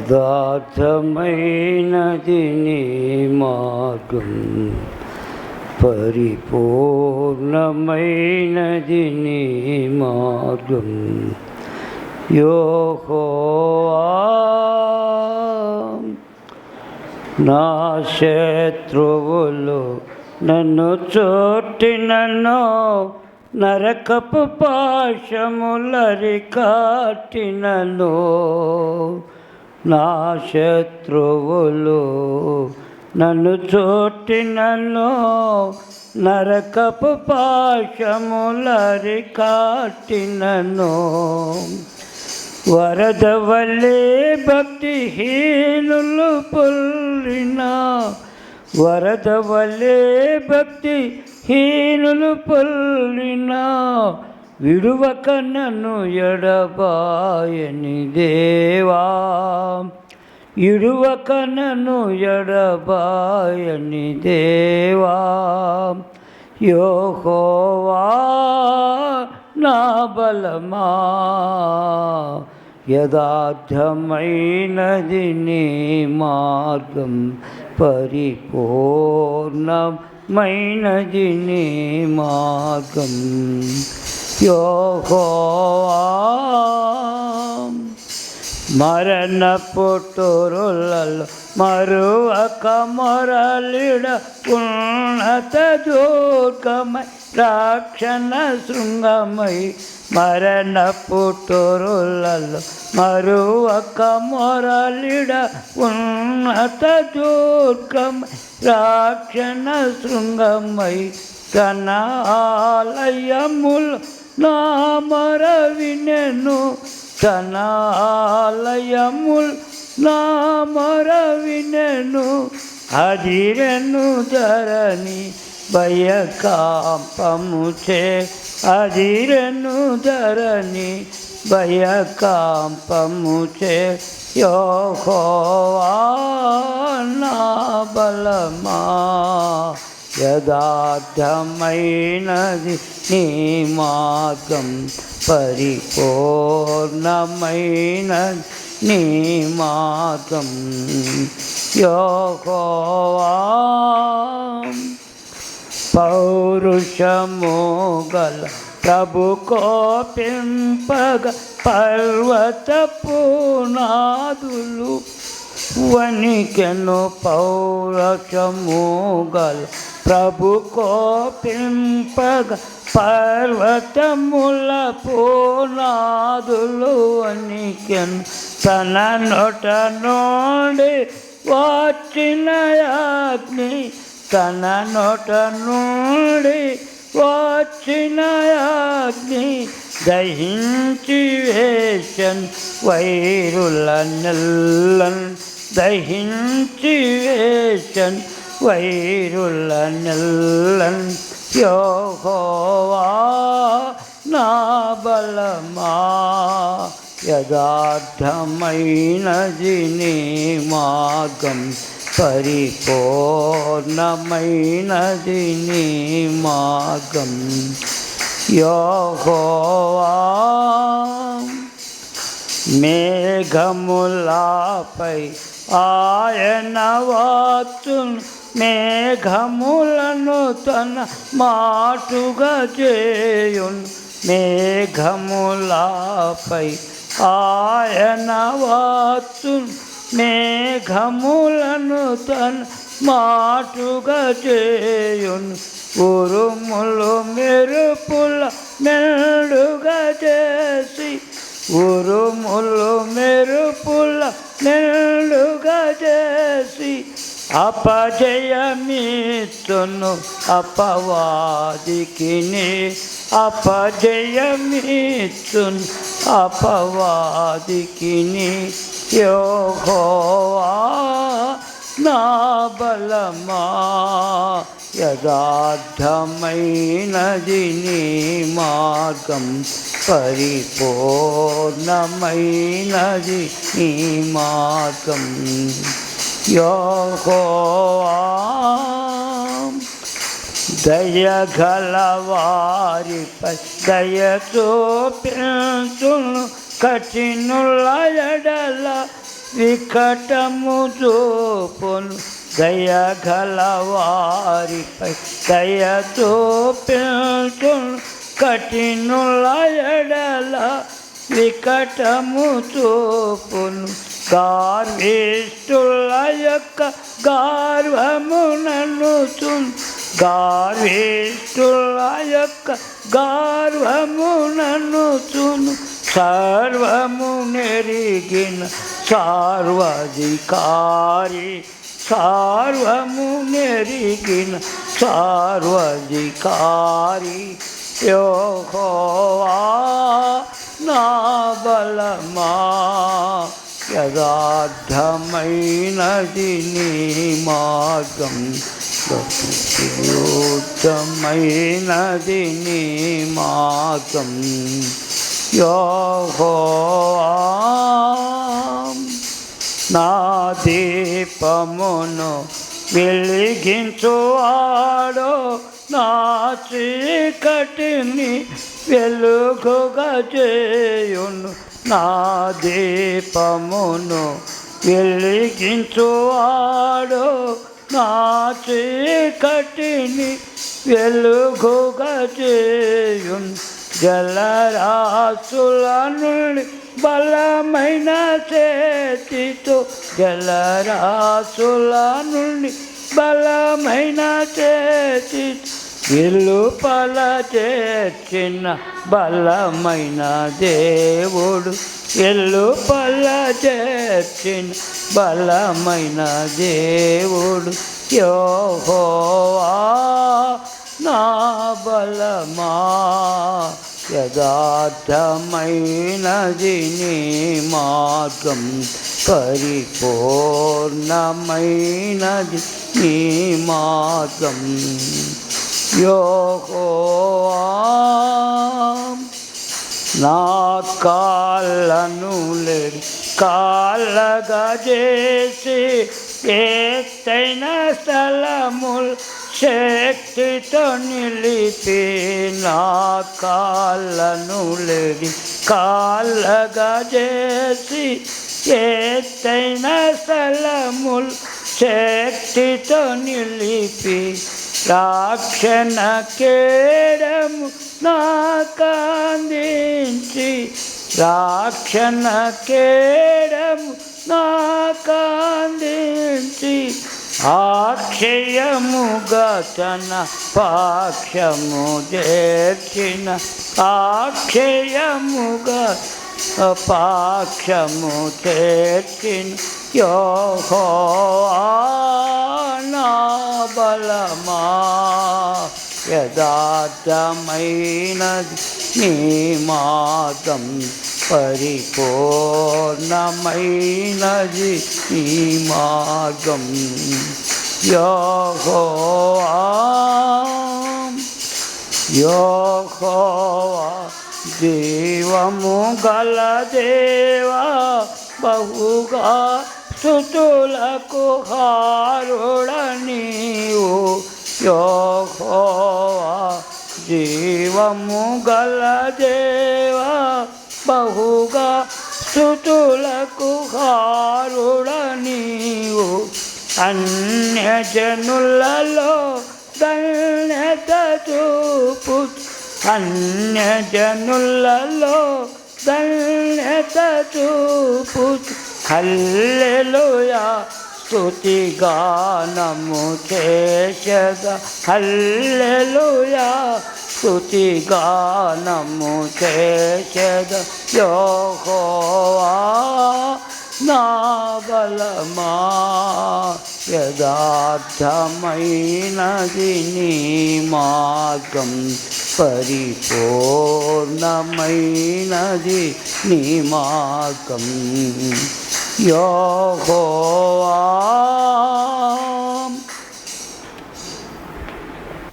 యథార్థమైనది నీ మార్గం. పరిపూర్ణమైనది నీ మార్గం. యోహోవా నా శత్రువులు నన్ను చోటి నన్ను నరకపు పాశములరి కాటినను నా శత్రువులు నన్ను చోటినను నరకపు పాశములరి కాటినను. వరద వల్లే భక్తిహీనులు పొల్లిన వరద వల్లే భక్తిహీనులు హీనులు విడువక నన్ను ఎడబాయని దేవా ఇడువక నన్ను ఎడబాయని దేవా యోహోవా నా బలమా యథార్థమైనది నీ మార్గం పరిపూర్ణమైనది నీ మార్గం యోహోవా మరణ పుట్టురులలో మరువక మొరలిడ ఉన్నత దుర్గమై రాక్షణ శృంగమై మరణ పుట్టురులలో మరువక మొరలిడ ఉన్నత దుర్గమై రాక్షణ శృంగమై కనాలయములు నా మరవినెను తన ఆలయముల్ నా మరవినెను అదిరెను ధరణి భయకాంపము చే అదిరెను ధరణి భయకాంపము చే యోహోవా నా బలమా యథార్థమైనది నీ మార్గం పరిపూర్ణమైనది నీ మార్గం. యోగోవా పౌరుషము గల ప్రభు కోపింపగ పర్వత పునాదులు వణికెను పౌరషము ప్రభు కోపింపగ పర్వతముల పూనాదులు వనికెను తన నొట నోడి వచ్చిన అగ్ని తన నొట నుండి వచ్చిన అగ్ని దహించి వేషన్ వైరుల నెల్లన్ దహించి వేషన్ వైరుల నెల్లన్. యోహోవా నా బలమా యథార్థమైనది నీ మాగం పరిపూర్ణమైనది నీ మాగం యోహోవా మేఘములాపై ఆయన వాతు మేఘములను తన మాటుగా చేయున్. మేఘములపై ఆయన వాతు మేఘములను తన మాటుగా చేయున్. ఉరుములు మెరుపుల మెండుగా చేసి ఉరుములు మెరు అపజయమితును అపవాదికి అపజయమితును అపవాదికి యోహోవా నా బలమా యథార్థమైనది నీ మార్గం పరిపూర్ణమైనది నీ మార్గం యోహోవా. దయగలవారిపై దయ చూపించును కఠినుల ఎడల వికటము చూపును. దయ గలవారిపై దయ చూపించును కఠినుల ఎడల వికటము చూపును. గార్విష్ఠుల యొక్క గార్వమునను నన్నుచును గార్విష్ఠుల యొక్క గార్వమునను నన్నుచును సర్వము నెరిగిన సార్వధికారి సార్వము నెరిగిన సార్వధికారి. యోహో పదార్థమైనది నీ మార్గం. యుద్ధమైనది నీ మార్గం. యోహో నా దీపమును వెలిగించువాడు. నా చీకటిని వెలుగుగా చేయును. నా దీపమును వెలిగించువాడు. నా చీకటిని వెలుగుగా చేయును జలరాసుల నుండి బలమైన చేతితో జలరాసుల నుండి బలమైన చేతితో ఇల్లుపల చేర్చిన బలమైన దేవుడు. ఇల్లు పల చేర్చిన బలమైన దేవుడు. యోహోవా నా బలమా యథార్థమైనది నీ మార్గం పరిపూర్ణమైనది నీ మార్గం. యోహోవా నా కాళ్ళను లేడి కాళ్ళగా చేసి ఎత్తైన స్థలముల్ శక్తితో నిలిపి నా కాళ్ళను లేడి కాళ్ళగా చేసి ఎత్తైన స్థలముల్ శక్తితో నిలిపి రాక్షణ కేడము నాకందించి రాక్షణ కేడము నాకందించి ఆక్షయముగా తన పాక్షము చేర్చిన ఆక్షయముగా పాక్షము చేర్చిన యోహోవా యథార్థమైనది నీ మాతం పరిపూర్ణమైనది నీ మార్గం యోహో యోహో దేవము గల దేవా బహుగా స్థుతులకు హారుడ నీవు యోహోవా జీవము గల దేవా బహుగా స్థుతులకు హారుడ నీవు అన్యజనులలో ధన్యత చూపు. అన్యజనులలో ధన్యత చూపు. హల్లెలూయా స్తుతిగానము చేసద హల్లెలూయా స్తుతిగానము చేసద యోహోవా నా బలమా యథార్థమైనది నీ మార్గం పరిపూర్ణమైనది నీ మార్గం. యోహోవా